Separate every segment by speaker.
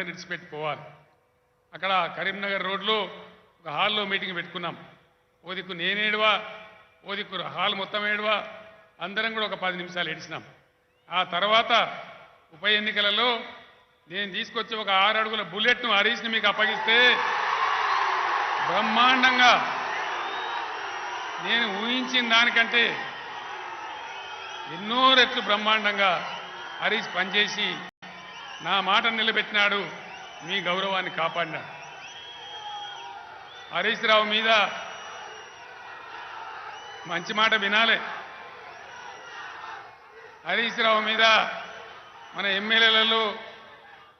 Speaker 1: అందరిని విడిచిపెట్టి పోవాలి. అక్కడ కరీంనగర్ రోడ్లో ఒక హాల్లో మీటింగ్ పెట్టుకున్నాం. ఓ దిక్కు నేనేడువా ఓ దిక్కు హాల్ మొత్తం ఏడువా అందరం కూడా ఒక పది నిమిషాలు ఏడిచినాం. ఆ తర్వాత ఉప ఎన్నికలలో నేను తీసుకొచ్చి ఒక ఆరు అడుగుల బుల్లెట్ను హరీష్ని మీకు అప్పగిస్తే బ్రహ్మాండంగా నేను ఊహించిన దానికంటే ఎన్నో రెట్లు బ్రహ్మాండంగా హరీష్ పనిచేసి నా మాట నిలబెట్టినాడు. మీ గౌరవాన్ని కాపాడినాడు. హరీష్ రావు మీద మంచి మాట వినాలే. హరీష్ రావు మీద మన ఎమ్మెల్యేలలో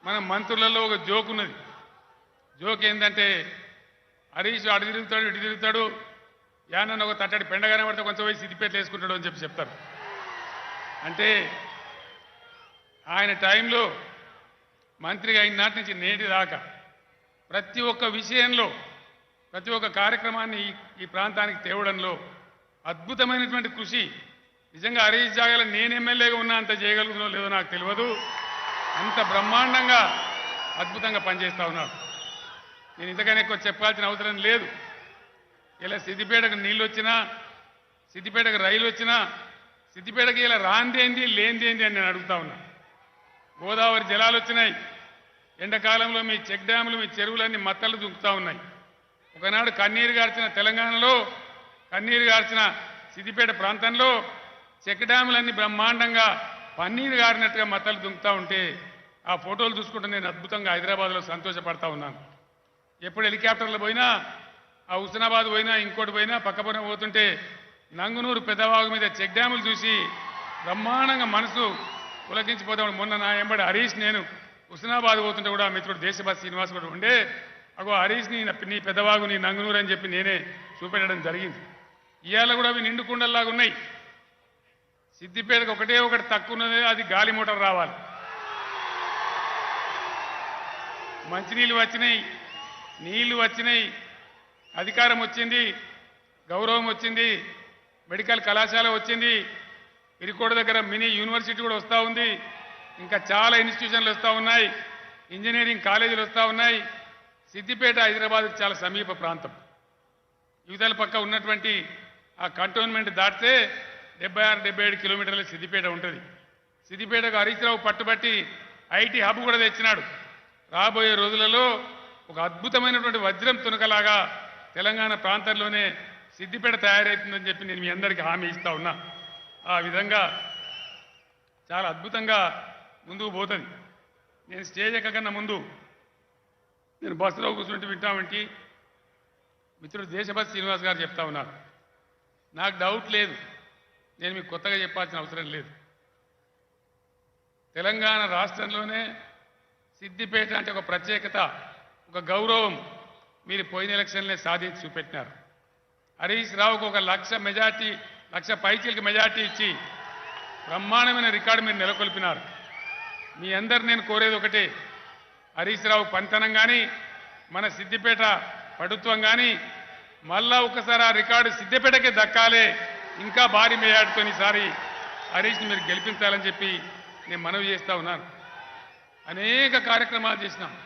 Speaker 1: మన మంత్రులలో ఒక జోక్ ఉన్నది. జోక్ ఏంటంటే హరీష్ అటు తిరుగుతాడు ఇటు తిరుగుతాడు. యానన్న ఒక తట్టడి పెండగానే పడితే కొంచెం పోయి సిద్దిపేటలు వేసుకుంటాడు అని చెప్పి చెప్తారు. అంటే ఆయన టైంలో మంత్రిగా అయిన నాటి నుంచి నేటి దాకా ప్రతి ఒక్క విషయంలో ప్రతి ఒక్క కార్యక్రమాన్ని ఈ ప్రాంతానికి తేవడంలో అద్భుతమైనటువంటి కృషి. నిజంగా హరీష్ జాగాలో నేను ఎమ్మెల్యేగా ఉన్నా అంత చేయగలుగుతున్నా లేదో నాకు తెలియదు. అంత బ్రహ్మాండంగా అద్భుతంగా పనిచేస్తూ ఉన్నారు. నేను ఇంతకనే ఎక్కువ చెప్పాల్సిన అవసరం లేదు. ఇలా సిద్దిపేటకు నీళ్ళు వచ్చినా సిద్దిపేటకు రైలు వచ్చినా సిద్దిపేటకి ఇలా రాందేంది లేనిదేంది అని నేను అడుగుతా ఉన్నా. గోదావరి జలాలు వచ్చినాయి. ఎండాకాలంలో మీ చెక్ డ్యాములు మీ చెరువులన్నీ మత్తలు దుంకుతా ఉన్నాయి. ఒకనాడు కన్నీరు గార్చిన తెలంగాణలో కన్నీరు గార్చిన సిద్దిపేట ప్రాంతంలో చెక్ డ్యాములన్నీ బ్రహ్మాండంగా పన్నీరు గారినట్టుగా మత్తలు దుంకుతూ ఉంటే ఆ ఫోటోలు చూసుకుంటే నేను అద్భుతంగా హైదరాబాద్లో సంతోషపడతా ఉన్నాను. ఎప్పుడు హెలికాప్టర్లు పోయినా ఆ హుస్నాబాద్ పోయినా ఇంకోటి పోయినా పక్కపొన పోతుంటే నంగునూరు పెద్దవాగు మీద చెక్ డ్యాములు చూసి బ్రహ్మాండంగా మనసు పులకించిపోతాడు మొన్న నా ఎంబడి హరీష్ నేను హుస్నాబాద్ పోతుంటే కూడా మిత్రుడు దేశభాష శ్రీనివాస్ కూడా ఉండే అగో హరీష్ నీ నీ పెద్దవాగు నీ నంగునూరు అని చెప్పి నేనే చూపెట్టడం జరిగింది. ఇవాళ కూడా అవి నిండు కుండల్లాగా ఉన్నాయి. సిద్దిపేటకు ఒకటే ఒకటి తక్కువ ఉన్నది అది గాలి మోటార్ రావాలి. మంచినీళ్ళు వచ్చినాయి నీళ్ళు వచ్చినాయి అధికారం వచ్చింది గౌరవం వచ్చింది మెడికల్ కళాశాల వచ్చింది ఇరికోడ దగ్గర మినీ యూనివర్సిటీ కూడా వస్తూ ఉంది. ఇంకా చాలా ఇన్స్టిట్యూషన్లు వస్తూ ఉన్నాయి. ఇంజనీరింగ్ కాలేజీలు వస్తూ ఉన్నాయి. సిద్దిపేట హైదరాబాద్కి చాలా సమీప ప్రాంతం. యువతల పక్క ఉన్నటువంటి ఆ కంటోన్మెంట్ దాటితే డెబ్బై ఆరు డెబ్బై ఏడు కిలోమీటర్ల సిద్దిపేట ఉంటుంది. సిద్దిపేటకు హరీశ్రావు పట్టుబట్టి ఐటీ హబ్ కూడా తెచ్చినాడు. రాబోయే రోజులలో ఒక అద్భుతమైనటువంటి వజ్రం తునకలాగా తెలంగాణ ప్రాంతంలోనే సిద్దిపేట తయారవుతుందని చెప్పి నేను మీ అందరికీ హామీ ఇస్తా ఉన్నా. ఆ విధంగా చాలా అద్భుతంగా ముందుకు పోతుంది. నేను స్టేజ్ ఎక్కకన్నా ముందు నేను బస్సులో కూర్చుంటే వింటామంటే మిత్రుడు దేశభక్తి శ్రీనివాస్ గారు చెప్తా ఉన్నారు. నాకు డౌట్ లేదు. నేను మీకు కొత్తగా చెప్పాల్సిన అవసరం లేదు. తెలంగాణ రాష్ట్రంలోనే సిద్దిపేట అంటే ఒక ప్రత్యేకత ఒక గౌరవం మీరు పోయిన ఎలక్షన్లే సాధించి చూపెట్టినారు. హరీష్ రావుకు ఒక లక్ష మెజార్టీ లక్ష పైచీలకు మెజార్టీ ఇచ్చి బ్రహ్మాండమైన రికార్డు మీరు నెలకొల్పినారు. మీ అందరు నేను కోరేది ఒకటే. హరీష్ రావు పంతనం కానీ మన సిద్దిపేట ప్రభుత్వం కానీ మళ్ళా ఒకసారి ఆ రికార్డు సిద్దిపేటకే దక్కాలే ఇంకా భారీ మేయాడుతో ఈసారి హరీష్ని మీరు గెలిపించాలని చెప్పి నేను మనవి చేస్తా ఉన్నాను. అనేక కార్యక్రమాలు చేసినాం.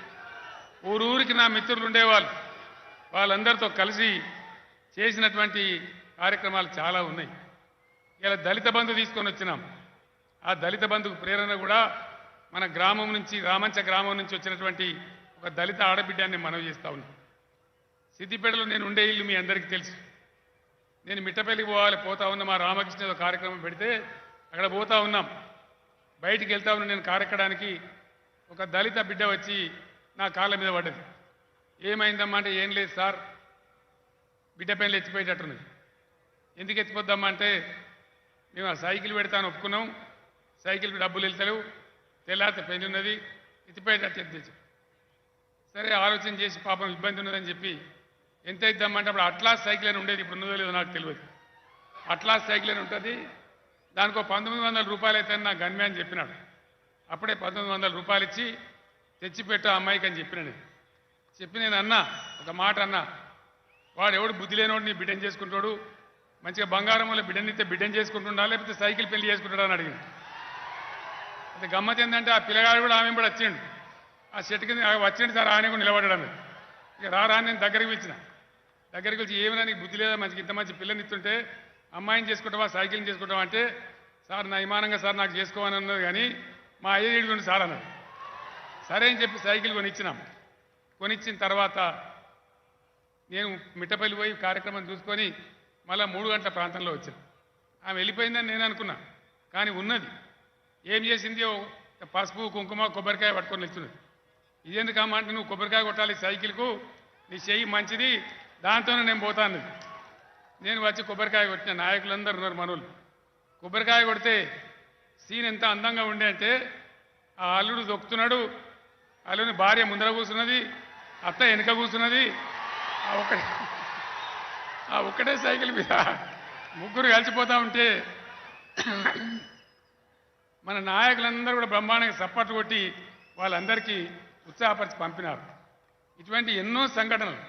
Speaker 1: ఊరూరికి నా మిత్రులు ఉండేవాళ్ళు. వాళ్ళందరితో కలిసి చేసినటువంటి కార్యక్రమాలు చాలా ఉన్నాయి. ఇలా దళిత బంధు తీసుకొని వచ్చినాం. ఆ దళిత బంధుకు ప్రేరణ కూడా మన గ్రామం నుంచి రామంచ గ్రామం నుంచి వచ్చినటువంటి ఒక దళిత ఆడబిడ్డాన్ని మనవి చేస్తా ఉన్నాం. సిద్దిపేటలో నేను ఉండే ఇల్లు మీ అందరికీ తెలుసు. నేను మిట్టపల్లికి పోవాలి పోతా ఉన్న మా రామకృష్ణ కార్యక్రమం పెడితే అక్కడ పోతా ఉన్నాం. బయటికి వెళ్తా ఉన్న నేను కారెక్కడానికి ఒక దళిత బిడ్డ వచ్చి నా కాళ్ళ మీద పడ్డది. ఏమైందమ్మా అంటే ఏం లేదు సార్ బిడ్డ పైన ఎత్తిపోయేటట్టున్నది. ఎందుకు ఎత్తిపోద్దామా అంటే మేము ఆ సైకిల్ పెడతాను ఒప్పుకున్నాం. సైకిల్ డబ్బులు వెళ్తలేవు. తెల్లారితే పెళ్ళి ఉన్నది ఇతిపేట ఎత్తిచ్చు సరే ఆలోచన చేసి పాపం ఇబ్బంది ఉన్నదని చెప్పి ఎంత ఇద్దామంటే అప్పుడు అట్లాస్ సైకిల్ అని ఉండేది ఇప్పుడు ఉన్నదో లేదో నాకు తెలియదు. అట్లాస్ సైకిల్ అని ఉంటుంది. దానికి ఒక పంతొమ్మిది వందల రూపాయలు అయితే నా గన్మే అని చెప్పినాడు. అప్పుడే పంతొమ్మిది వందల రూపాయలు ఇచ్చి తెచ్చిపెట్టు ఆ అమ్మాయికి అని చెప్పిన నేను. చెప్పి నేను అన్నా ఒక మాట అన్నా వాడు ఎవడు బుద్ధి లేనివాడు నీ బిడ్డను చేసుకుంటాడు మంచిగా బంగారం వల్ల బిడ్డనిస్తే బిడ్డను చేసుకుంటుండా లేకపోతే సైకిల్ పెళ్ళి చేసుకుంటాడా అని అడిగింది అయితే గమ్మత్ ఏంటంటే ఆ పిల్లగాడు కూడా ఆమె కూడా వచ్చిండు. ఆ చెట్టు కింద వచ్చిండు సార్ ఆయన కూడా నిలబడ్డాడు ఇక రా నేను దగ్గరికి పిలిచిన. దగ్గరికి వచ్చి ఏమైనా నీకు బుద్ధి లేదా మంచి ఇంత మంచి పిల్లని ఇస్తుంటే అమ్మాయిని చేసుకుంటావా సైకిల్ని చేసుకుంటావా అంటే సార్ నా విమానంగా సార్ నాకు చేసుకోవాలని అన్నది కానీ మా అయ్య ఏడుగుండి సార్ అన్నది. సరే అని చెప్పి సైకిల్ కొనిచ్చినాం. కొనిచ్చిన తర్వాత నేను మిట్టపల్లి పోయి కార్యక్రమం చూసుకొని మళ్ళా మూడు గంటల ప్రాంతంలో వచ్చాను. ఆమె వెళ్ళిపోయిందని నేను అనుకున్నా. కానీ ఉన్నది ఏం చేసింది పసుపు కుంకుమ కొబ్బరికాయ పట్టుకొని నిల్చున్నది ఇదేందుకు అమ్మా అంటే నువ్వు కొబ్బరికాయ కొట్టాలి సైకిల్కు నీ చెయ్యి మంచిది దాంతోనే నేను పోతాను. నేను వచ్చి కొబ్బరికాయ కొట్టిన నాయకులందరూ ఉన్నారు మనోళ్ళు. కొబ్బరికాయ కొడితే సీన్ ఎంత అందంగా ఉండే అంటే ఆ అల్లుడు దొక్కుతున్నాడు అల్లుని భార్య ముందర కూర్చున్నది అత్త వెనుక కూర్చున్నది ఆ ఒక్కడే ఆ ఒక్కటే సైకిల్ మీద ముగ్గురు కలిసిపోతా ఉంటే మన నాయకులందరూ కూడా బ్రహ్మాండంగా సపోర్ట్ కొట్టి వాళ్ళందరికీ ఉత్సాహపరిచి పంపినారు. ఇటువంటి ఎన్నో సంఘటనలు.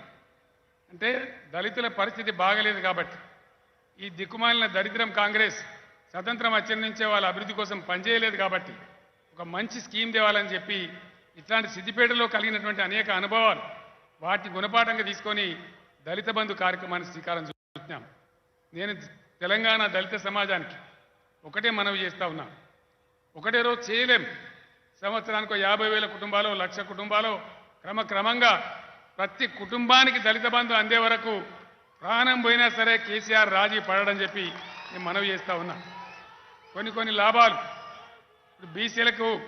Speaker 1: అంటే దళితుల పరిస్థితి బాగలేదు కాబట్టి ఈ దిక్కుమాలిన దరిద్రం కాంగ్రెస్ స్వతంత్రం వచ్చిన నుంచే వాళ్ళ అభివృద్ధి కోసం పనిచేయలేదు కాబట్టి ఒక మంచి స్కీమ్ తేవాలని చెప్పి ఇట్లాంటి సిద్దిపేటలో కలిగినటువంటి అనేక అనుభవాలు వాటిని గుణపాఠంగా తీసుకొని దళిత బంధు కార్యక్రమాన్ని శ్రీకారం చూస్తున్నాం నేను తెలంగాణ దళిత సమాజానికి ఒకటే మనవి చేస్తా ఉన్నా. ఒకటే రోజు చేయలేం. సంవత్సరానికి యాభై వేల కుటుంబాలు లక్ష కుటుంబాలు క్రమక్రమంగా ప్రతి కుటుంబానికి దళిత బంధు అందే వరకు ప్రాణం పోయినా సరే కేసీఆర్ రాజీ పడడం చెప్పి నేను మనవి చేస్తా ఉన్నా. కొన్ని కొన్ని లాభాలు. ఇప్పుడు బీసీలకు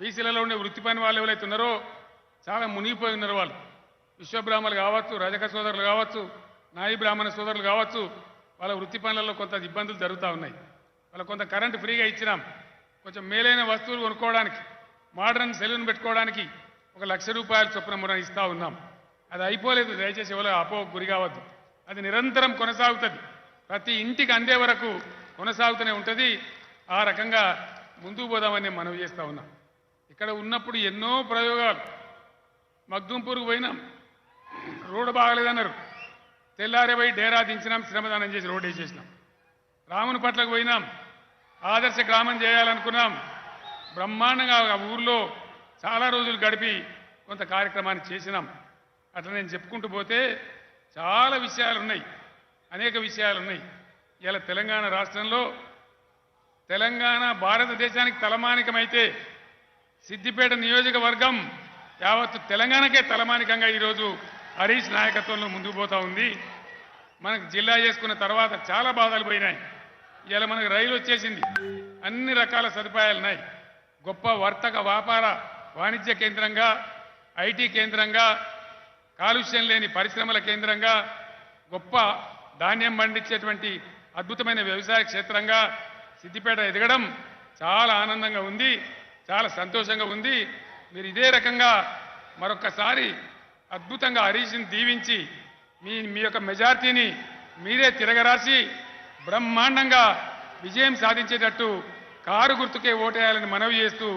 Speaker 1: బీసీలలో ఉండే వృత్తి పని వాళ్ళు ఎవరైతే ఉన్నారో చాలా మునిగిపోయి ఉన్నారు వాళ్ళు. విశ్వబ్రాహ్మణులు కావచ్చు రజక సోదరులు కావచ్చు నాయి బ్రాహ్మణ సోదరులు కావచ్చు వాళ్ళ వృత్తి పనులలో కొంత ఇబ్బందులు జరుగుతూ ఉన్నాయి. వాళ్ళ కొంత కరెంటు ఫ్రీగా ఇచ్చినాం. కొంచెం మేలైన వస్తువులు కొనుక్కోవడానికి మోడర్న్ సెలూన్ పెట్టుకోవడానికి ఒక లక్ష రూపాయల చొప్పున మనం ఇస్తా ఉన్నాం. అది అయిపోలేదు దయచేసి ఎవరో అపో గురి కావద్దు. అది నిరంతరం కొనసాగుతుంది. ప్రతి ఇంటికి అందే వరకు కొనసాగుతూనే ఉంటుంది. ఆ రకంగా ముందుకు పోదామని మనవి చేస్తూ ఉన్నాం. ఇక్కడ ఉన్నప్పుడు ఎన్నో ప్రయోగాలు. మగ్దుంపూర్కు పోయినాం. రోడ్డు బాగలేదన్నారు. తెల్లారే పోయి డేరా దించినాం శ్రమదానం చేసి రోడ్డు వేసేసినాం. రాముని పట్లకు పోయినాం. ఆదర్శ గ్రామం చేయాలనుకున్నాం. బ్రహ్మాండంగా ఆ ఊర్లో చాలా రోజులు గడిపి కొంత కార్యక్రమాన్ని చేసినాం. అట్లా నేను చెప్పుకుంటూ పోతే చాలా విషయాలు ఉన్నాయి అనేక విషయాలు ఉన్నాయి ఇలా తెలంగాణ రాష్ట్రంలో తెలంగాణ భారతదేశానికి తలమానికమైతే సిద్దిపేట నియోజకవర్గం యావత్తు తెలంగాణకే తలమానికంగా ఈరోజు హరీష్ నాయకత్వంలో ముందుకు పోతా ఉంది. మనకు జిల్లా చేసుకున్న తర్వాత చాలా బాధలు పోయినాయి. ఇలా మనకు రైలు వచ్చేసింది. అన్ని రకాల సదుపాయాలు ఉన్నాయి. గొప్ప వర్తక వ్యాపార వాణిజ్య కేంద్రంగా ఐటీ కేంద్రంగా కాలుష్యం లేని పరిశ్రమల కేంద్రంగా గొప్ప ధాన్యం పండించేటువంటి అద్భుతమైన వ్యవసాయ క్షేత్రంగా సిద్దిపేట ఎదగడం చాలా ఆనందంగా ఉంది చాలా సంతోషంగా ఉంది. మీరు ఇదే రకంగా మరొక్కసారి అద్భుతంగా హరీష్ని దీవించి మీ మీ యొక్క మెజార్టీని మీరే తిరగరాసి బ్రహ్మాండంగా విజయం సాధించేటట్టు కారు గుర్తుకే ఓటేయాలని మనవి చేస్తూ